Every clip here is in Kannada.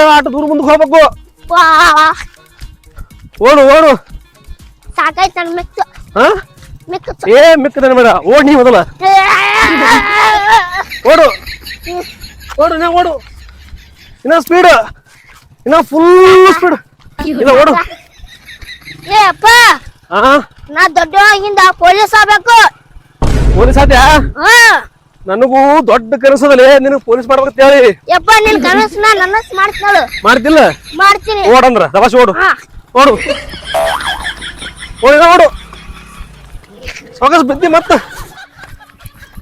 ಇನ್ನ ಆಟ ದೂರ ಮುಂದಕ್ಕೆ ಹೋಗ್ಬೇಕು. ವಾ. ಓಡು ಓಡು. ಸಾಕಾಯ್ತು ನನ್ ಮಿಕ್ಕು ಹಾ ಮಿಕ್ಕು ಏ ಮಿಕ್ಕದೇನೆ ಬೇಡ. ಓಡ್ ನೀ ಮೊದಲ. ಓಡು. ಓಡು ಇನ್ನ ಓಡು. ಇನ್ನ ಸ್ಪೀಡ್ ಇನ್ನ ಫುಲ್ ಸ್ಪೀಡ್ ಇಲ್ಲ ಓಡು. ಏ ಅಪ್ಪ. ಹಾ ನಾ ದೊಡ್ಡವಾಗಿಂದ ಪೊಲೀಸ್ ಆಗ್ಬೇಕು. ಪೊಲೀಸ್ ಆದ್ಯಾ ಹಾ. ನನಗೂ ದೊಡ್ಡ ಕನಸದಲ್ಲಿ ನಿನಗೆ ಪೊಲೀಸ್ ಮಾಡ್ಬೇಕಂತ ಹೇಳಿ. ಯಪ್ಪ ನಿನ್ ಕನಸನ್ನ ನನ್ನಸ್ ಮಾಡ್ತಾಳು ಮಾಡ್ತಿಲ್ಲ? ಮಾಡ್ತೀನಿ. ಓಡಂದ್ರ ದವಾಸಿ ಓಡು. ಹಾ. ಓಡು. ಓಡಿದ ಓಡು. ಸೊಗಸ್ ಬಿದ್ದಿ ಮತ್ತ.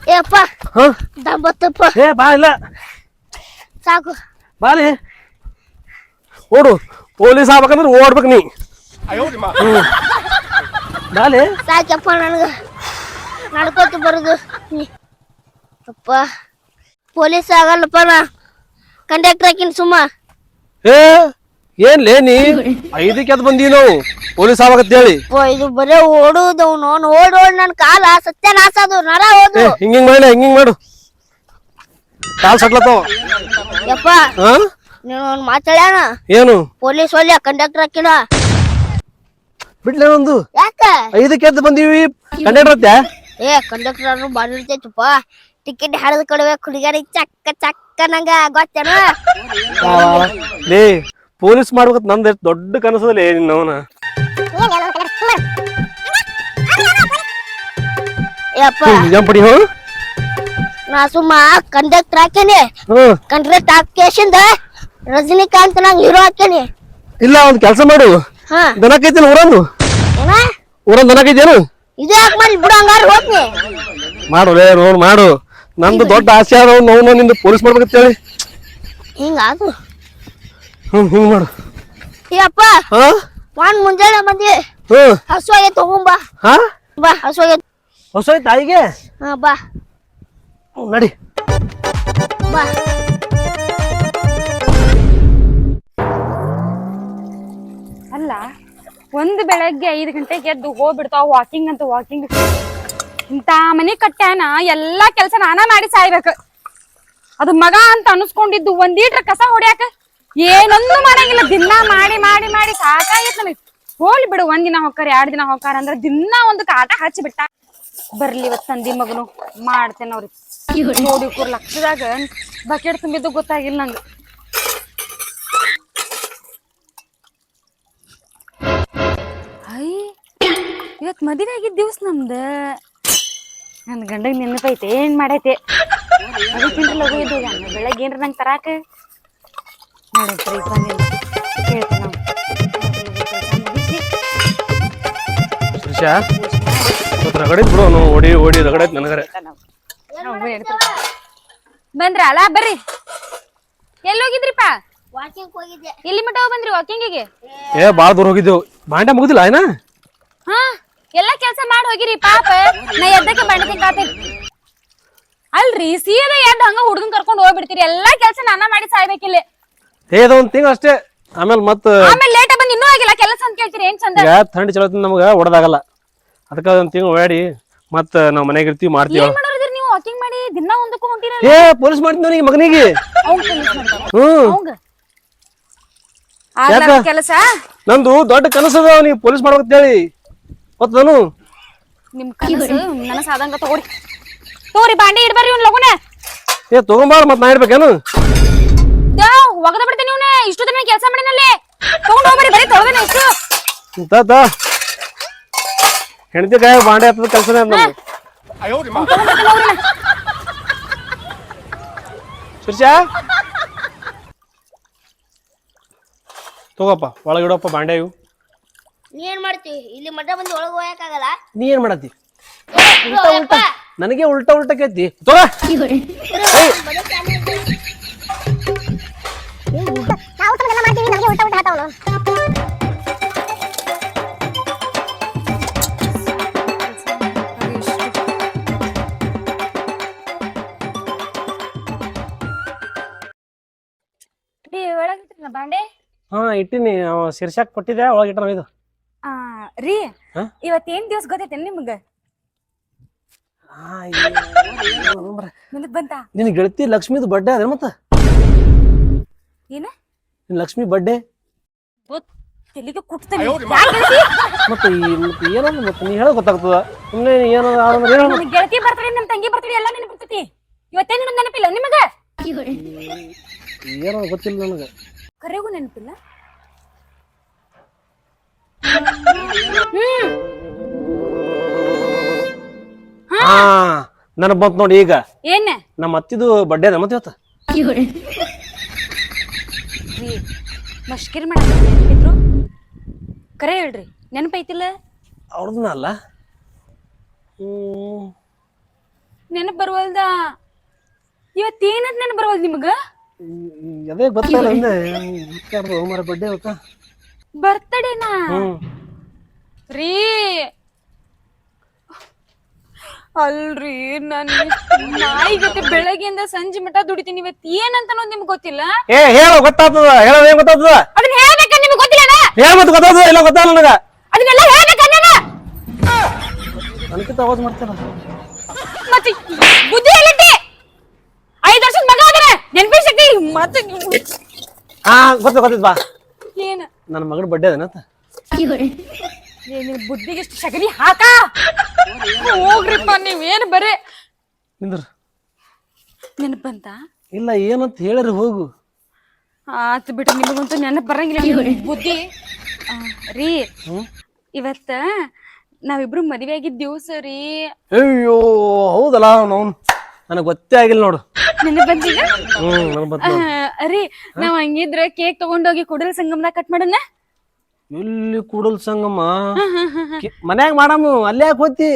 ಏ ಅಪ್ಪ ಹಾ ದಬ್ಬತ್ತಪ್ಪ ಏ ಬಾ ಇಲ್ಲ. ಸಾಕು. ಬಾಲಿ ಓಡು. ಪೊಲೀಸ್ ಆಗ್ಬೇಕಂದ್ರೆ ಓಡ್ಬೇಕು ನೀ. ಬಾಲಿ ಸಾಕಪ್ಪ ನನಗ. ನಡ್ಕೋತ ಬರುದು. ನೀ- ಅಪ್ಪ ಪೊಲೀಸ್ ಆಗಲ್ಲಪ್ಪ ನಾ ಕಂಡಕ್ಟರ್ ಹಾಕಿನ ಸುಮ್ಮ ಏ ಏನ್ಲೇ ನೀ ಐದಕ್ಕೆ ಎದ್ದು ಬಂದೀವಿ ನಾವು ಪೊಲೀಸ್ ಆಗ್ಬೇಕಂತ ಹೇಳಿ ಅಪ್ಪ ಇದು ಬರೇ ಓಡುದು ನೋನ್ ಓಡ್ ಓಡ್ ನನ್ ಕಾಲ ಸತ್ಯನಾಶ ಅದು ನರ ಹೋದು ಏ ಹಿಂಗಿಂಗ್ ಮಾಡಿ ಹಿಂಗಿಂಗ್ ಮಾಡು ಕಾಲ್ ಸಟ್ಲತ್ತಾವ ಯಪ್ಪ ಹಾ ನೀನು ಒಂದ್ ಮಾತಾಡ್ಯಾನ ಏನು ಪೊಲೀಸ್ ಒಳ್ಳೆ ಕಂಡಕ್ಟರ್ ಹಾಕಿನ ಬಿಡ್ಲೇ ಒಂದು ಯಾಕ ಐದಕ್ಕೆ ಎದ್ದು ಬಂದೀವಿ ಕಂಡಕ್ಟರ್ ಅತ್ಯಾ ಏ ಕಂಡಕ್ಟರ್ ಮಾಡಿರ್ತೈತಪ್ಪ ಟಿಕೆಟ್ ಹರಿದು ಕೊಡ್ಬೇಕು ಹುಡುಗರಿಗೆ ಚಕ್ಕ ಚಕ್ಕ ನಂಗ ಗೊತ್ತೇನ? ಲೇ ಪೊಲೀಸ್ ಮಾಡ್ಬೇಕಂತ ನಂದ ಎಷ್ಟ್ ದೊಡ್ಡ ಕನಸದಲ್ಲಿ ಯಪ್ಪ ಜಂಪಡಿ ಹೋ ನಾ ಸುಮ್ಮ ಕಂಡಕ್ಟರ್ ಹಾಕೇನಿ ಹ್ಮ್ ಕಂಡಕ್ಟರ್ ಹಾಕೇಶಿಂದ ರಜನಿಕಾಂತ್ ನಂಗೆ ಹೀರೋ ಹಾಕೇನಿ ಇಲ್ಲ ಒಂದ್ ಕೆಲಸ ಮಾಡು. ಹಾ. ದನಕೈತೇನು ಊರಂದು ಏನ? ಊರಂದ್ ಏನು ಇದು ಯಾಕೆ ಮಾಡಿ ಬಿಡು ಹಂಗಾರ ಹೋಗ್ನಿ ಮಾಡು ಲೇ ನೋಡ್ ಮಾಡು. ನಂದು ದೊಡ್ಡ ಆಸೆ ಅದ ನಾವು ನಿಂದು ಪೊಲೀಸ್ ಮಾಡ್ಬೇಕಂತ ಹೇಳಿ ಹಿಂಗ ಅದು ಹ್ಮ್ ಹಿಂಗ್ ಮಾಡು. ಯಪ್ಪ ಹಾ? ಒಂದ್ ಮುಂಜಾನೆ ಬಂದಿ. ಹ್ಮ್. ಹಸು ಆಗೈತೆ ತಗೊಂಬಾ ಹಾ? ಬಾ ಹಸು ಆಗೈತೆ ಹೊಸ ತಾಯಿಗೆ? ಹಾ ಬಾ. ನಡಿ. ಬಾ. ಅಲ್ಲ ಒಂದು ಬೆಳಗ್ಗೆ ಐದು ಗಂಟೆಗೆ ಎದ್ದು ಹೋಗ್ಬಿಡ್ತಾವ ವಾಕಿಂಗ್ ಅಂತ ವಾಕಿಂಗ್ ಇಂತ ಮನಿ ಕಟ್ಟ್ಯಾನ ಎಲ್ಲಾ ಕೆಲಸ ನಾನ ಮಾಡಿ ಸಾಯ್ಬೇಕು. ಅದು ಮಗ ಅಂತ ಅನ್ಸ್ಕೊಂಡಿದ್ದು ಒಂದೀಟ್ರ ಕಸ ಹೊಡ್ಯಾಕ ಏನೊಂದು ಮಾಡಂಗಿಲ್ಲ. ದಿನ ಮಾಡಿ ಮಾಡಿ ಮಾಡಿ ಸಾಕಾಗಿತ್ತು ನನಗೆ ಹೋಗ್ಲಿ ಬಿಡು ಒಂದಿನ ಹೋಕಾರ ಎರಡ್ ದಿನ ಹೋಕಾರ ಅಂದ್ರೆ ದಿನ ಒಂದು ಕಾಟ ಹಚ್ಚಿ ಬಿಟ್ಟ. ಬರ್ಲಿ ಇವತ್ ತಂದಿ ಮಗನು, ಮಾಡ್ತೇನೆ ಅವ್ರಿಗೆ. ನೋಡಿ ಕೂರ್ ಲಕ್ಷದಾಗ ಬಕೆಟ್ ತುಂಬಿದ್ದು ಗೊತ್ತಾಗಿಲ್ಲ ನಂಗೆ. ಐ, ಇವತ್ ಮದುವೆ ಆಗಿದ್ದ ದಿವ್ಸ ನಮ್ದ. ನನ್ ಗಂಡಗ್ ನೆನಪೈತೆ ಏನ್ ಮಾಡೈತೆ? ಅದಕ್ಕಿಂತ ಲಗು ಇದ್ದು ನಾನು ಬೆಳಗ್ಗೆ ಏನ್ರ ನಂಗೆ ತರಾಕ? ನೋಡಿದ್ರಿ ಬಂದಿಲ್ಲ ನಾವು. ಶ್ರೀಶಾ ಬಿಡು ಅವ್ನು ಓಡಿ ಓಡಿ ರಗಡೈತ್ ನನಗರೆ. ಬಂದ್ರ? ಅಲ್ಲ ಬರ್ರಿ. ಎಲ್ಲಿ ಹೋಗಿದ್ರಿಪ್ಪ ವಾಕಿಂಗ್ ಹೋಗಿದ್ದೆ. ಎಲ್ಲಿ ಮಠ ಬಂದ್ರಿ ವಾಕಿಂಗಿಗೆ ಏ ಬಾಳ ದೂರ ಹೋಗಿದ್ದೆವು. ಬಾಂಡೆ ಮುಗಿದಿಲ್ಲ ಏನ? ಹಾ? ಎಲ್ಲಾ ಕೆಲಸ ಮಾಡಿ ಹೋಗಿರಿ ಪಾಪ. ನಾ ಎದ್ದಕ್ಕೆ ಬಂಡತಿ ಕಾತೆ ಅಲ್ರಿ ಸೀದಾ ಎದ್ದು ಹಂಗ ಹುಡುಗನ್ ಕರ್ಕೊಂಡು ಹೋಗ್ಬಿಡ್ತೀರಿ. ಎಲ್ಲಾ ಕೆಲಸ ನಾನ ಮಾಡಿ ಸಾಯ್ಬೇಕಿಲ್ಲ. ಏ ಅದ ಒಂದ್ ತಿಂಗ್ ಅಷ್ಟೇ. ಆಮೇಲೆ ಮತ್ತ ಆಮೇಲೆ ಲೇಟ್ ಬಂದ್ ಇನ್ನೂ ಆಗಿಲ್ಲ. ಕೆಲಸ ಅಂತ ಕೇಳ್ತೀರಿ ಏನ್ ಚಂದ? ಈಗ ಥಂಡಿ ಚಲೋ ನಮ್ಗ ಹೊಡೆದಾಗಲ್ಲ ಅದಕ್ಕ ಒಂದ್ ತಿಂಗ್ ಓಡಾಡಿ ಮತ್ತ ನಾವ್ ಮನೆಗೆ ಇರ್ತೀವಿ ಮಾಡ್ತೀವಿ. ಏನ್ ನೀವು? ವಾಕಿಂಗ್ ಮಾಡಿ ದಿನ ಒಂದಕ್ಕೂ ಹೊಂಟಿರಲ್ಲ ಏ ಪೊಲೀಸ್ ಮಾಡ್ತೀನಿ ನನಗೆ ಮಗನಿಗೆ. ಅವ್ನ್ police ಮಾಡ್ತಾರ. ಹ್ಮ್ ಅವಂಗ ಆಗ್ಲಾರ್ದ ಕೆಲಸ? ನಂದು ದೊಡ್ಡ ಕನಸದ ನೀ ಪೊಲೀಸ್ ಮಾಡ್ಬೇಕಂತ ಹೇಳಿ ಗೊತ್ತ ನಾನು? ನಿಮ್ ಕನಸು ನನಸ ಆದಂಗ ತಗೋರಿ. ತಗೋರಿ ಬಾಂಡೆ ಇಡ್ಬರ್ರಿ ಇವ್ನ ಲಗುನ. ಏ ತಗೊಂಬಾರ ಮತ್ ನಾ ಇಡ್ಬೇಕೇನು ಒಗದ ಬಿಡ್ತೇನೆ ಇವ್ನ. ಇಷ್ಟು ದಿನ ಕೆಲಸ ಮಾಡಿನಲ್ಲಿ ತಗೊಂಡ್ ಹೋಗ್ಬರಿ ಬರೀ ತೊಳೆದನೆ ಇಷ್ಟು. ತಾ ಹೆಣ್ತಿ ಕೈ ಬಾಂಡೆ ಹತ್ತದ ಕೆಲಸನೇ ಅದ್ ನಮ್ದು. ಶಿರ್ಷಾ? ತಗೋಪ್ಪ ಒಳಗಿಡಪ್ಪ ಬಾಂಡೆ ಇವು. ನೀ ಏನ್ ಮಾಡ್ತೀವಿ ಇಲ್ಲಿ ಮಠ ಬಂದು ಒಳಗೆ ಹೋಗಕ್ಕಾಗಲ್ಲ ನೀ ಏನ್ ಮಾಡತ್ತಿ? ಉಲ್ಟಾ ಉಲ್ಟಾ. ನನಗೆ ಉಲ್ಟಾ ಉಲ್ಟಾ ಕೇತಿ ತೋರ. ನಾವು ಊಟನೆಲ್ಲ ಮಾಡ್ತೀವಿ ನಮಗೆ ಊಟ ಊಟ ಹಾತಾವನು ಒಳಗಿಟ್ರ ಬಾಂಡೆ? ಹಾ ಇಟ್ಟಿನಿ. ಅವ ಶಿರ್ಷಾಕ್ ಕೊಟ್ಟಿದ್ದೆ ಒಳಗಿಟ್ಟ ಇದು ಆ ರೀ ಹಾ? ಇವತ್ತೇನ್ ದಿವಸ ಗೊತ್ತೈತೇನ್ ನಿಮ್ಗ? ನನಗ್ ಬಂತ? ನಿನ್ ಗೆಳತಿ ಲಕ್ಷ್ಮಿದು ಬರ್ಡೇ ಅದ ಮತ್ತ? ಏನ? ನಿನ್ ಲಕ್ಷ್ಮಿ ಬರ್ಡೇ ತೆಲಿಗೆ ಕುಟ್ತೀನಿ. ಮತ್ತೆ ಈ ಮತ್ತೆ ಏನಂದ ಮತ್ತೆ? ನೀ ಗೊತ್ತಾಗ್ತದ? ಏನೋ ಅಂದ್ರೆ ಹೇಳ ನನ್ನ ಗೆಳತಿ ಬರ್ತಡೆ ನಮ್ ತಂಗಿ ಬರ್ತಡೆ ಎಲ್ಲ ನೆನಪು ಬರ್ತೈತಿ ಇವತ್ತೇನು ನಿಮ್ಗೆ ನೆನಪಿಲ್ಲ ನಿಮಗ? ಏನೋ ಗೊತ್ತಿಲ್ಲ ನನಗೆ. ಕರೆಗೂ ನೆನಪಿಲ್ಲ? ಹಾ. ಬಂತ ನೋಡಿ ಈಗ. ಏನ ನಮ್ಮ ಅತ್ತಿದು ಬಡ್ಡೆ ಅದ ಮತ್ತೆ ಇವತ್ತ? ಮಾಡ್ರು ಮಷ್ಕಿರ್ ಮಾಡಿದ್ರು ಕರೆ ಹೇಳ್ರಿ ನೆನಪೈತಿಲ್ಲ? ಅವ್ರದನ್ನ ಅಲ್ಲ. ಹ್ಮ್. ನೆನಪು ಬರ್ವಲ್ದ? ಇವತ್ತೇನಂತ ನೆನಪ್ ಬರ್ವಲ್ದ ನಿಮಗ? ಹ್ಮ್, ಅದೇ ಮರ ಬರ್ಡೇ ಇವತ್ತ ಬರ್ತಡೇನಾ? ರೀ. ಅಲ್ರಿ ನನ್ ನಾಯಿ ಜೊತೆ ಬೆಳಗ್ಗೆಯಿಂದ ಸಂಜೆ ಮಟ್ಟ ದುಡಿತೀನಿ ಇವತ್ತು ಏನಂತ ನಿಮ್ಗೆ ಗೊತ್ತಿಲ್ಲ? ಏ ಹೇಳ ಗೊತ್ತಾಗ್ತದ ಹೇಳೋ ಏನ್ ಗೊತ್ತಾಗ್ತದ? ಅದನ್ನ ಹೇಳ್ಬೇಕ ನಿಮ್ಗೆ ಗೊತ್ತಿಲ್ಲ ಹೇಳ ಮತ್ತೆ ಗೊತ್ತಾಗ್ತದ ಇಲ್ಲ ಗೊತ್ತಾಗಲ್ಲ ನನಗ? ಅದನ್ನೆಲ್ಲ ಹೇಳ್ಬೇಕ ನಾನು ನನಗಿಂತ ಅವಾಜ್ ಮಾಡ್ತಾನ. ಮತ್ತೆ ಬುದ್ಧಿ ಎಲ್ಲಿಟ್ಟಿ? ಐದು ವರ್ಷದ ಮಗ ಅದನ್ನ ನೆನಪಿನ ಶಕ್ತಿ? ಮತ್ತೆ ಹಾ ಗೊತ್ತ ಗೊತ್ತಿದ್ ಬಾ. ಏನ? ನನ್ನ ಮಗನ ಬರ್ಡೇ ಅದೇನತ್ತ ಏನಿಲ್ಲ ಬುದ್ಧಿಗೆ ಇಷ್ಟು ಶಗರಿ ಹಾಕ? ಹೋಗ್ರಿಪ್ಪ ನೀವೇನು ಬರೇ ನಿಂದ್ರ. ನೆನಪಂತ? ಇಲ್ಲ ಏನಂತ ಹೇಳಿರಿ ಹೋಗು. ಆತ್ ಬಿಡ್ರಿ ನಿಮಗಂತೂ ನೆನಪು ಬರಂಗಿಲ್ಲ. ಬುದ್ಧಿ. ಆ, ರೀ? ಇವತ್ತ ನಾವಿಬ್ರು ಮದ್ವೆ ಆಗಿದ್ ದಿವ್ಸ ರೀ ಅಯ್ಯೋ ಹೌದಲ್ಲ ಅವ್ನು. ನನಗೆ ಗೊತ್ತೇ ಆಗಿಲ್ಲ ನೋಡು. ನಿನ್ನ ಬಂದೀಗ ಹ್ಮ್ ನನಗೆ ಬಂತ ಆ, ರೀ ನಾವ್ ಹಂಗಿದ್ರೆ ಕೇಕ್ ತಗೊಂಡೋಗಿ ಕುಡಲ್ ಸಂಗಮದಾಗ ಕಟ್ ಮಾಡೋಣ? ಎಲ್ಲಿ ಕೂಡಲ್ ಸಂಗಮ. ಮನ್ಯಾಗ ಮಾಡಾಮು ಅಲ್ಲೇ ಯಾಕೆ ಹೋತಿ?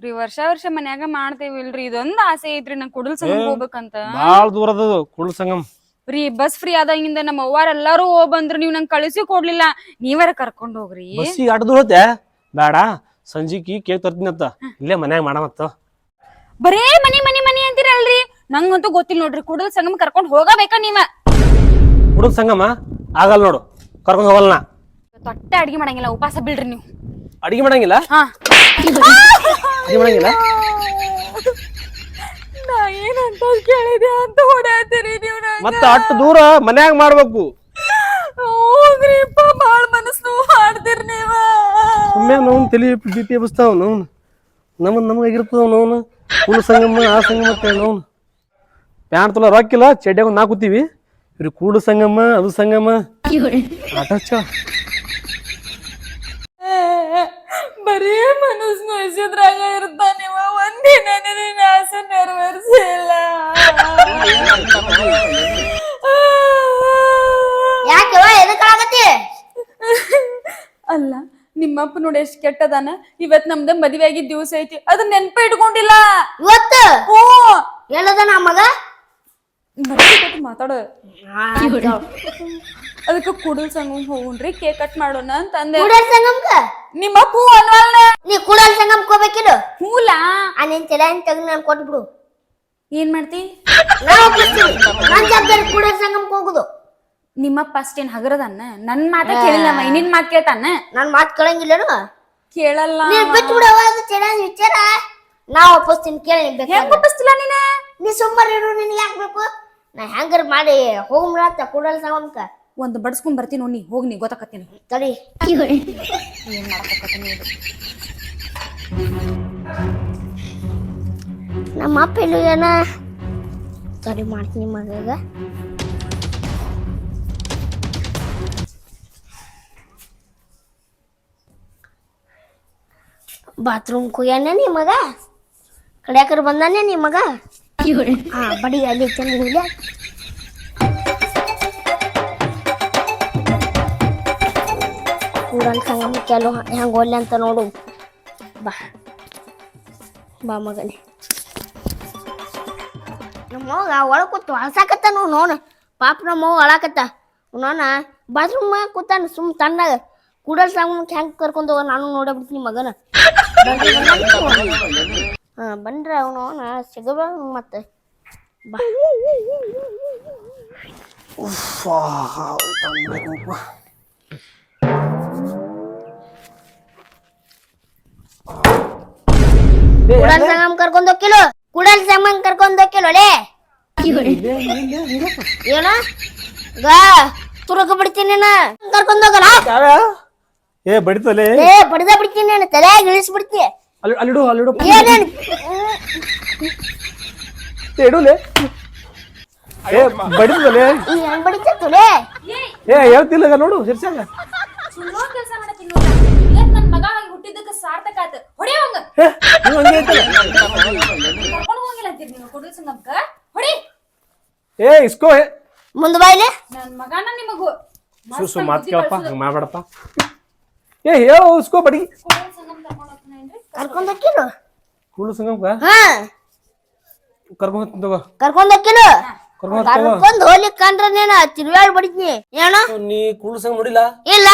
ರೀ ವರ್ಷ ವರ್ಷ ಮನ್ಯಾಗ ಮಾಡ್ತೇವಿಲ್ರಿ ಇದೊಂದ್ ಆಸೆ ಐತ್ರಿ ನಂಗ್ ಕುಡಲ್ ಸಂಗಮ್ ಹೋಗ್ಬೇಕಂತ. ಭಾಳ ದೂರ ಅದ ಕೂಡಲ್ ಸಂಗಮ್. ರೀ ಬಸ್ ಫ್ರೀ ಆದಾಗಿಂದ ನಮ್ಮ ಅವ್ವಾರ ಎಲ್ಲಾರು ಹೋಗ್ ಬಂದ್ರು ನೀವ್ ನಂಗ್ ಕಳಿಸಿ ಕೊಡ್ಲಿಲ್ಲ ನೀವರ ಕರ್ಕೊಂಡ್ ಹೋಗ್ರಿ. ಬಸ್ಸಿಗೆ ದೂರ ಹೋತೆ ಬೇಡ ಸಂಜಿಕಿ ಕೇಕ್ ತರ್ತೀನಿ ಅಂತ. ಇಲ್ಲೇ ಮನ್ಯಾಗ ಮಾಡಮತ್ತ ಬರೇ ಮನಿ ಮನಿ ಮನಿ ಅಂತೀರಲ್ರಿ? ನಂಗಂತೂ ಗೊತ್ತಿಲ್ಲ ನೋಡ್ರಿ. ಕುಡಲ್ ಸಂಗಮ ಕರ್ಕೊಂಡು ಹೋಗಬೇಕ ನೀವ? ಹುಡುಗ ಸಂಗಮ? ಆಗಲ್ಲ ನೋಡು. ಕರ್ಕೊಂಡು ಹೋಗಲ್ಲ ನಾ. ತೊಟ್ಟೆ ಅಡ್ಗೆ ಮಾಡಂಗಿಲ್ಲ ಉಪವಾಸ ಬಿಡ್ರಿ ನೀವು. ಅಡಿಗೆ ಮಾಡಂಗಿಲ್ಲ? ಹಾ. ಅಡಿಗೆ ಮಾಡಂಗಿಲ್ಲ? ನಾ ಏನಂತ ಕೇಳಿದೆ ಅಂತ ಹೊಡೆಯತ್ತೀರಿ ನೀವು ಮತ್ತೆ ಅಷ್ಟು ದೂರ ಮನ್ಯಾಗ ಮಾಡ್ಬೇಕು. ಹೋಗ್ರಿಪ್ಪ ಬಾಳ್ ಮನಸ್ಸು ಹಾಡ್ತಿರ್ ನೀವ. ಸುಮ್ಮನೆ ನಾವು ತಲೆ ಬಿಟ್ಟಿ ಬಸ್ತಾವ್ ಎಬ್ಬಿಸ್ತಾವ ನಾವು ನಮ್ಮದು ನಮಗಾಗಿರ್ತದ ನೋನು ಕೂಡಲ್ ಸಂಗಮ, ಆ ಸಂಗಮ ಅಂತ ಪ್ಯಾಂಟ್ ತೊಲ ರೊಕ್ಕಿಲ್ಲ ಚಡ್ಡಿಯಾಗ ನಾ ಕೂತೀವಿ ಇವ್ರಿಗೆ ಕೂಡು ಸಂಗಮ, ಅದು ಸಂಗಮ. ಬರೀ ಮನಸ್ಸು ನೋಯಿಸಿದ್ರಾಗ ನಿಮ್ಮಪ್ಪ ನೋಡಿ ಎಷ್ಟ್ ಕೆಟ್ಟದಾನ? ಇವತ್ ನಮ್ದ ಮದ್ವೆ ಆಗಿದ್ ದಿವಸ ಐತಿ. ಅದನ್ನ ನೆನ್ಪ ಇಟ್ಕೊಂಡಿಲ್ಲ. ಇವತ್ತು? ಓ ಹೇಳದ ನಮ್ಮ ಮಗ? ಮಾತಾಡ. ಅದಕ್ಕೆ ಕುಡಲ್ ಸಂಗಮ್ ಹೋಗುಣ್ರಿ ಕೇಕ್ ಕಟ್ ಮಾಡೋಣ ಅಂತ ಅಂದೆ ಕುಡಲ್ ಸಂಗಮ್ಕ ನಿಮ್ಮಪ್ಪ ಹೂ ಅನ್ವಲ್ನ. ನೀ ಕುಡಲ್ ಸಂಗಮ್ ಹೋಗ್ಬೇಕಿಲ್ಲ ಹೂಲ ಆ ನಿನ್ ತಲೆ ತೆಗ್ದು ನಾನು ಕೊಟ್ಬಿಡು. ಏನ್ ಮಾಡ್ತಿ? ನಾನು ಜವಾಬ್ದಾರಿ ಕೂಡಲ್ ಸಂಗಮ್ಕ ಹೋಗುದು. ನಿಮ್ಮಪ್ಪ ಅಷ್ಟೇನ್ ಹಗರದನ್ನ? ನನ್ ಮಾತ ಕೇಳಿಲ್ಲ ನಿನ್ ಮಾತ್ ಕೇಳ್ತಾನ? ನನ್ ಮಾತ್ ಕೇಳಂಗಿಲ್ಲನು? ಕೇಳಲ್ಲ. ನೀನ್ ಬಿಟ್ಟು ಅದು ಚೆನ್ನಾಗಿ ವಿಚಾರ. ನಾ ಒಪ್ಪಿಸ್ತೀನಿ ಕೇಳಿ ಹೆಂಗ್ ಒಪ್ಪಿಸ್ತಿಲ್ಲ ನೀನ? ನೀ ಸುಮ್ಮನೆ ಇರು ನಿನ್ ಯಾಕೆ ಬೇಕು? ನಾ ಹೆಂಗಾರ ಮಾಡಿ ಹೋಗ್ಬಿಡತ್ತ ಕೂಡಲ್ ಸಂಗಮ್ಕ ಒಂದ್ ಬಡ್ಸ್ಕೊಂಡ್ ಬರ್ತೀನಿ ನೋಡಿ ಹೋಗ್ ನೀ ಗೊತ್ತಾಕತ್ತೀನಿ. ತಡಿ. ಏನ್ ಮಾಡಕತ್ತೀನಿ ನಮ್ಮ ಅಪ್ಪ ಇಲ್ಲ ಏನ? ಸರಿ ಮಾಡ್ತೀನಿ ಮಗಗ. ಬಾತ್ರೂಮ್ ಕುಯ್ಯಾನೆ ನಿಮ್ಮ ಮಗ? ಕಡ್ಯಾಕರ್ ಬಂದಾನೆ ನಿಮ್ಮ ಮಗ? ಹಾ ಬಡಿ ಅಲ್ಲಿ ಚಂದ ಕೂಡಲ್ ಸಂಗಮ ಕೆಲವು ಹೆಂಗ ಒಲ್ಲೆ ಅಂತ ನೋಡು. ಬಾ. ಬಾ ಮಗನೇ. ನಮ್ಮ ಮಗ ಒಳಗ್ ಕೂತು ಅಳಸಾಕತ್ತ ನೋಡು. ಪಾಪ ನಮ್ಮವ್ವ ಅಳಾಕತ್ತ ನೋಣ ಬಾತ್ರೂಮ್ ಕೂತಾನ ಸುಮ್ ತಣ್ಣಗ. ಕೂಡಲ್ ಸಾಮಾನು ಹ್ಯಾಂಗ್ ಕರ್ಕೊಂಡು ಹೋಗ ನಾನು ನೋಡಬಿಡ್ತೀನಿ ಮಗನ. ಹಾ ಬಂದ್ರೆ ಅವನು ಸಿಗಬ ಮತ್ತೆ. ಬಾ. ಕುಡಲ್ ಸಂಗಮ್ ಕರ್ಕೊಂಡ್ ಹೋಗಿಲು ಕುಡಲ್ ಸಂಗಮ್ ಕರ್ಕೊಂಡ್ ಹೋಗಿಲು ಲೇ. ಏನ ಗಾ ತುರುಕ ಬಿಡ್ತೀನಿ ನಾ ಕರ್ಕೊಂಡ್ ಹೋಗಲ್ಲ? ಏ ಬಡಿತಲೆ. ಏ ಬಡಿದ ಬಿಡ್ತೀನಿ ನಾನು ತಲೆಯಾಗ ಇಳಿಸ್ಬಿಡ್ತಿ ಅಲ್ಲಿ ಅಲ್ಲಿಡು ಅಲ್ಲಿಡು. ಏನೇನ್ ಇಡುಲೆ. ಏ ಬಡಿತಲೆ. ಈ ಹೆಂಗ್ ಬಡಿತಲೇ ಏ ಹೇಳ್ತಿಲ್ಲ ನೋಡು ಶಿರ್ಷಾಗ. ಚಲೋ ಕೆಲಸ ಮಾಡತ್ತೀನಿ ನೋಡ. ಏನ್ ನನ್ ಮಗ ಆಗಿ ಹುಟ್ಟಿದ್ದಕ್ಕೆ ಸಾರ್ಥಕ ಆತ. ಹೊಡಿಯವಂಗ ಏ ನೀವು ಹಂಗೆ ಹೇಳ್ತಿಲ್ಲ. ಕರ್ಕೊಂಡು ಹೋಗಿಲ್ಲ ಅಂತೀರಿ ನೀವು ಕೊಡಲ್ ಸಂಗಮ್ಕ ಹೊಡಿ. ಏ ಇಸ್ಕೋ ಏ. ಮುಂದ್ ಬಾಯ್ಲೆ ಮಗನ ನಿಮಗು. ಸುಸು ಮಾತು ಕೇಳಪ್ಪ ಮಾಡ್ಬೇಡಪ್ಪ. ಏ ಹೇಳು ಉಸ್ಕೋ ಬಡಿ. ಕರ್ಕೊಂಡಕ್ಕಿನು? ಕೂಳು ಸಂಗಮ್ಕ ಹಾ. ಕರ್ಕೊಂಡ್ ತಗೋ. ಕರ್ಕೊಂಡ್ ಹೋಗಿಲು ಕರ್ಕೊಂಡ್ ತಗೋ. ಕರ್ಕೊಂಡ್ ಹೋಗ್ಲಿಕ್ ಕಂಡ್ರ ನೇನ ತಿರುವಾಳ್ ಬಡಿತೀನಿ ಏನೋ? ನೀ ಕೂಳು ಸಂಗಮ ನೋಡಿಲ್ಲ? ಇಲ್ಲ.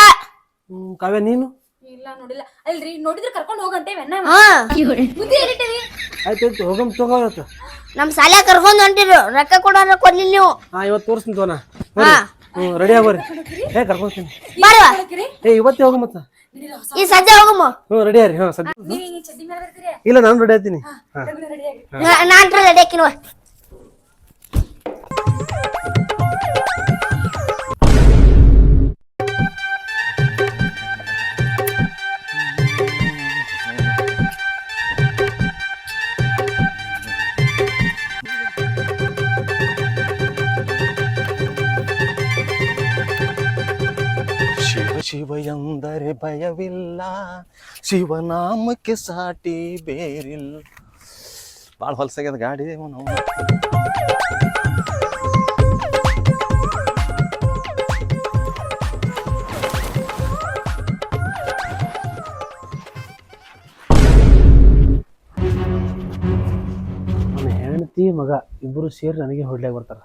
ಕಾವ್ಯ ನೀನು? ಇಲ್ಲ ನೋಡಿಲ್ಲ. ಅಲ್ರಿ ನೋಡಿದ್ರೆ ಕರ್ಕೊಂಡು ಹೋಗಂತೇವೆನ್ನ ಹಾ. ಬುದ್ಧಿ ಎಲ್ಲಿಟ್ಟಿರಿ ಆಯ್ತಾಯ್ತು ಹೋಗಮ್ ತಗೋ ನಮ್ಮ ನಮ್ ಸಾಲ ಕರ್ಕೊಂಡ್ ಹೊಂಟಿರು. ರೊಕ್ಕ ಕೊಡೋರ ಕೊಡ್ಲಿಲ್ಲ ನೀವು. ಹಾ ಇವತ್ತು ತೋರಿಸ್ತೀನಿ ತೋನ ಹಾ. ರೆಡಿ ಆಗೋರಿ ಏ ಕರ್ಕೊಂತೀನಿ ಬರ್ವಾ. ಏ ಇವತ್ತೇ ಹೋಗಮ್ ಮತ್ತ. ಈ ಸದ್ಯ ಹೋಗಮ್ಮ. ಹ್ಞೂ ರೆಡಿ ಆರಿ ಹ್ಞೂ ಸದ್ಯ. ಇಲ್ಲ ನಾನು ರೆಡಿ ಆಗಿ ನಾನ್ ರೆಡಿ ಹಾಕಿನವ ಶಿವನಾಮಕ್ಕೆ ಸಾಟಿ ಬೇರಿಲ್ ಭಾಳ ಹೊಲಸಾಗ್ಯದ ಗಾಡಿ ನನ್ನ ಹೆಂಡತಿ ಮಗ ಇಬ್ಬರು ಸೇರಿ ನನಗೆ ಹೊಡ್ಲಾಗ ಬರ್ತಾರ.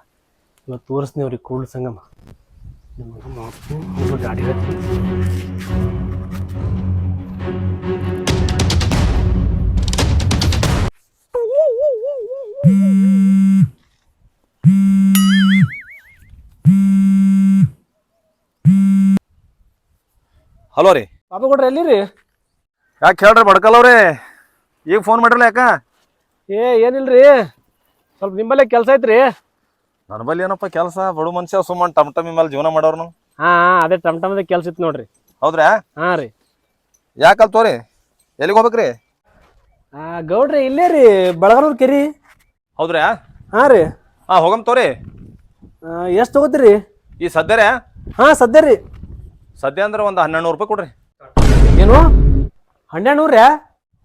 ಇವತ್ತು ತೋರಿಸ್ತೀನಿ ಅವ್ರಿಗೆ ಕೂಳು ಸಂಗಮ ಗಾಡಿ ಹಲೋ ರೀ. ಪಾಪ ಕೊಡ್ರಿ ಎಲ್ಲಿ ರೀ ಯಾಕೆ ಹೇಳ್ರಿ ಬಡ್ಕಲ್ಲವ್ರಿ ಈಗ ಫೋನ್ ಮಾಡ್ರಲ್ಲ ಯಾಕ? ಏ ಏನಿಲ್ರಿ? ಸ್ವಲ್ಪ ನಿಮ್ಮಲ್ಲೇ ಕೆಲಸ ಐತ್ರಿ. ನನ್ನ ಬಲ್ಲಿ ಏನಪ್ಪ ಕೆಲಸ? ಬಡು ಮನುಷ್ಯ ಸುಮ್ಮನೆ ಟಮ್ ಟಮಿ ಮೇಲೆ ಜೀವನ ಮಾಡೋರು ನಾವು ಹಾ ಹಾ, ಅದೇ ಟಮ್ ಟಮ್ದ ಕೆಲಸ ಇತ್ತು ನೋಡ್ರಿ. ಹೌದ್ರಾ? ಹಾ ರೀ. ಯಾಕಲ್ ತೋರಿ? ಎಲ್ಲಿಗೆ ಹೋಗ್ಬೇಕ್ರಿ? ಆ, ಗೌಡ್ರಿ ಇಲ್ಲೇ ರೀ ಬಳಗನೂರ್ ಕೆರಿ. ಹೌದ್ರಾ? ಹಾ ರೀ. ಹಾಂ ಹೋಗಮ್ ತೋರಿ. ಎಷ್ಟು ತಗೋತೀರಿ ಈ ಸದ್ಯರೇ? ಹಾ ಸದ್ಯ ರೀ. ಸದ್ಯ ಅಂದ್ರೆ ಒಂದು ಹನ್ನೆರಡು ನೂರು ರೂಪಾಯಿ ಕೊಡ್ರಿ. ಏನು? ಹನ್ನೆರಡು ನೂರ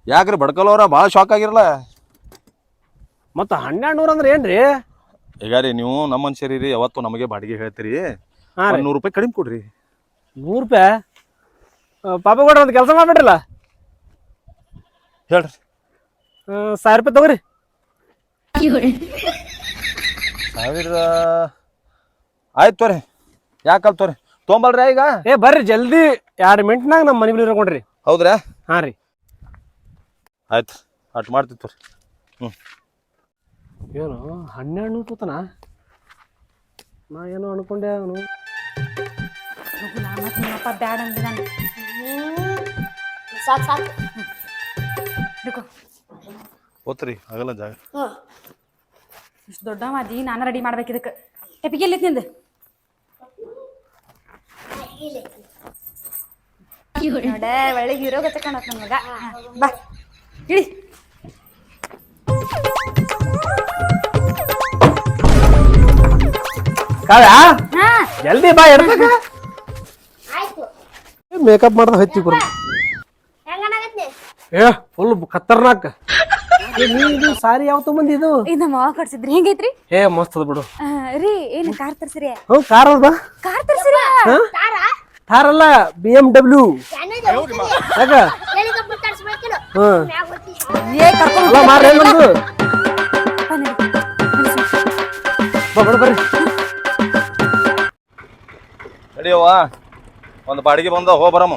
ಯಾಕ್ರಿ ಬಡ್ಕಲವ್ರ? ಭಾಳ ಶಾಕ್ ಆಗಿರಲ್ಲ. ಮತ್ತು ಹನ್ನೆರಡು ನೂರ ಅಂದ್ರೆ ಏನ್ರಿ? ಈಗ ರೀ ನೀವು ನಮ್ಮ ಮನುಷ್ಯರಿ ಯಾವತ್ತು ನಮಗೆ ಬಾಡಿಗೆ ಹೇಳ್ತೀರಿ ಹಾ ರೀ. ನೂರು ರೂಪಾಯಿ ಕಡಿಮೆ ಕೊಡ್ರಿ. ನೂರು ರೂಪಾಯಿ? ಪಾಪ ಕೊಡ್ರಿ ಒಂದು ಕೆಲಸ ಮಾಡ್ಬಿಡ್ರಲ್ಲ? ಹೇಳ್ರಿ. ಸಾವಿರ ರೂಪಾಯಿ ತಗೋರಿ. ಸಾವಿರ ಆಯ್ತು ತೋರಿ ಯಾಕಲ್ ತೋರಿ ತೊಂಬಲ್ರಿ ಈಗ? ಏ ಬರ್ರಿ ಜಲ್ದಿ. ಎರಡು ಮಿನಿಟ್ನಾಗ ನಮ್ಮ ಮನೆ ಬಳಿ ಇರ್ಕೊಂಡ್ರಿ. ಹೌದ್ರಾ? ಹಾ ರೀ. ಆಯ್ತು ಅಟ್ ಮಾಡ್ತೀವಿ ತೋರಿ. ಹ್ಞೂ ಏನು ಹನ್ನೆರಡು ನೂರು ಕೂತನಾ ನಾ ಏನೋ ಅನ್ಕೊಂಡೆ ಅವನು. ಮತ್ತೆ ನಿಮ್ಮಪ್ಪ ಬ್ಯಾಡ ಅಂದ ನಾನು ಸಾಕ್ ಸಾಕು. ಹಿಡ್ಕೊ. ಓದ್ರಿ ಆಗಲ್ಲ ಜಾಗ. ಹ್ಮ್. ಇಷ್ಟು ದೊಡ್ಡ ಮಾದಿ ನಾನು ರೆಡಿ ಮಾಡ್ಬೇಕು ಇದಕ್ಕೆ ಎಲ್ಲಿ ನಿಂದು? ನೋಡ ಒಳಗೆ ಹೀರೋ ಗತ್ತ ಕಾಣತ್ ಬಾ. ಇಳಿ. ಕಾವ್ಯ? ಹಾ. ಜಲ್ದಿ ಬಾ ಆಯ್ತು. ಮೇಕಪ್ ಮಾಡ್ದ ಹಚ್ಚಿ ಬರು. ಹೆಂಗನಾಗತ್ತಿ ಏ ಫುಲ್ ಖತರ್ನಾಕ್. ಇದು ಸಾರಿ ಯಾವ ತೊಗೊಂಬಂದಿ ಇದು ಇದು ನಮ್ಮ ಮಾವ ಕಟ್ಸಿದ್ರಿ ಹೆಂಗೈತ್ರಿ? ಏ ಮಸ್ತ್ ಅದ ಬಿಡು. ಆ, ರೀ ಏನು ಕಾರ್ ತರ್ಸಿರಿ? ಹ್ಞೂ ಕಾರ್ ಅದ ಕಾರ್ ತರ್ಸಿರಿ? ತಾರ? ಕಾರ್ ಅಲ್ಲ ಬಿ ಎಂ ಡಬ್ಲ್ಯೂ ಯಾಕ? ಹೋಗ್ತಿ. ಏ ಕರ್ಕೊಂಡು ಅಲ್ಲ ಮಾರ್ರಿ ನಮ್ದು ಬಾ ಬಡ ಬರ್ರಿ. ನಡಿಯವ್ವ ಒಂದು ಬಾಡಿಗೆ ಬಂದ ಹೋಗಿ ಬರಮ್ಮ.